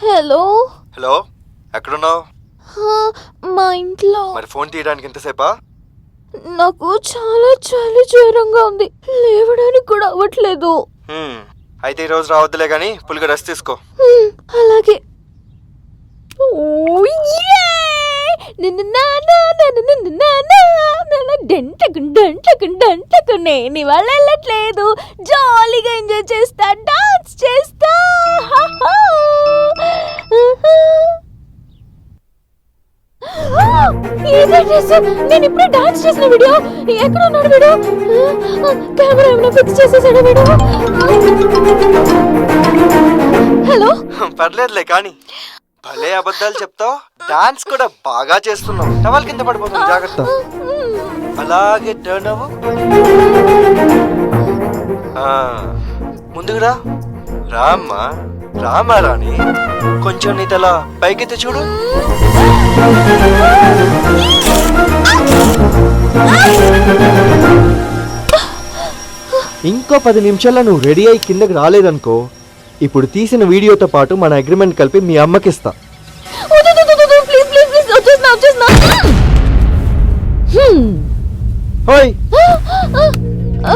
Hello. Hello ఎక్కడున్నావు? మా ఇంట్లో. మరి ఫోన్ తీయడానికి ఎంతసేపా నాకు చాలా చలి జ్వరంగా ఉంది. లేవడానికి కూడా అవ్వట్లేదు. అయితే ఈ రోజు రావద్దులే కానీ పులిగా రెస్ట్ తీసుకో. అలాగే! నిన్ను నా నా నా నా నా డెంటకు డెంటకు డెంటకు నేను ఇవాళ వెళ్ళట్లేదు. జాలీగా ఎంజాయ్ చేస్తా డాన్స్ చేస్తా. నేను ఇప్పుడే డాన్స్ చేసిన వీడియో. ఎక్కడ ఉన్నాడు వీడు? కెమెరా ఏమైనా ఫిక్స్ చేసేసాడు వీడు? హలో? పర్లేదులే కానీ భలే అబద్ధాలు చెప్తావు. డాన్స్ కూడా బాగా చేస్తున్నావు. టవల్ కింద పడిపోతుంది జాగ్రత్త. అలాగే టర్న్ అవ్వు. ఆ, ముందుకు రా. రామ్మా రామా రాణి. కొంచెం నీ తల పైకెత్తి చూడు. ఇంకో పది నిమిషాల్లో నువ్వు రెడీ అయి కిందకి రాలేదనుకో ఇప్పుడు తీసిన వీడియోతో పాటు మన అగ్రిమెంట్ కలిపి మీ అమ్మకిస్తా. ప్లీజ్ ప్లీజ్ ప్లీజ్ వచ్చేసిన వచ్చేసిన హోయ్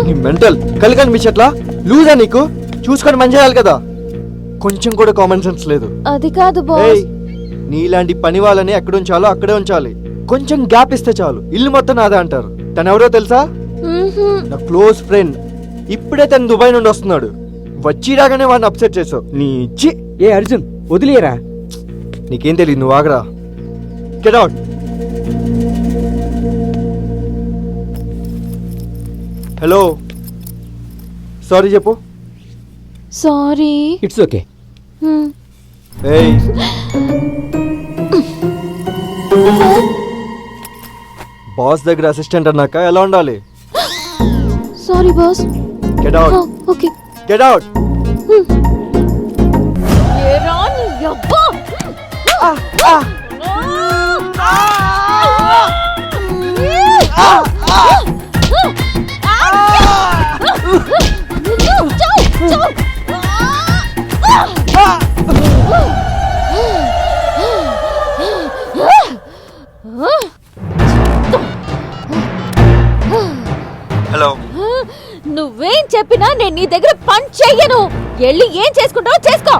నీ మెంటల్ కళ్ళు కనిపించట్లా లూజా నీకు? చూసుకొని మంచి చేయాలి కదా. కొంచెం కూడా కామన్ సెన్స్ లేదు. అది కాదు బాస్ నీలాంటి పని వాళ్ళని ఎక్కడ ఉంచాలో అక్కడే ఉంచాలి. కొంచెం గ్యాప్ ఇస్తే చాలు. ఇల్లు మొత్తం నాదే అంటారు. తను ఎవరో తెలుసా నా క్లోజ్ ఫ్రెండ్ ఇప్పుడే తను దుబాయ్ నుండి వస్తున్నాడు. వచ్చి రాగానే వాడిని అప్సెట్ చేసావు నీ ఇచ్చి ఏ అర్జున్ వదిలేయరా? నీకేం తెలియదు నువ్వు ఆగరా. గెట్ అవుట్ హలో సారీ చెప్పు. సారీ ఇట్స్ ఓకే ఏయ్ బాస్ దగ్గర అసిస్టెంట్ అన్నాక ఎలా ఉండాలి? Sorry boss get out okay get out hello. నువ్వేం చెప్పినా నేను నీ దగ్గర పని చెయ్యను. వెళ్ళి ఏం చేసుకుంటావో చేసుకో.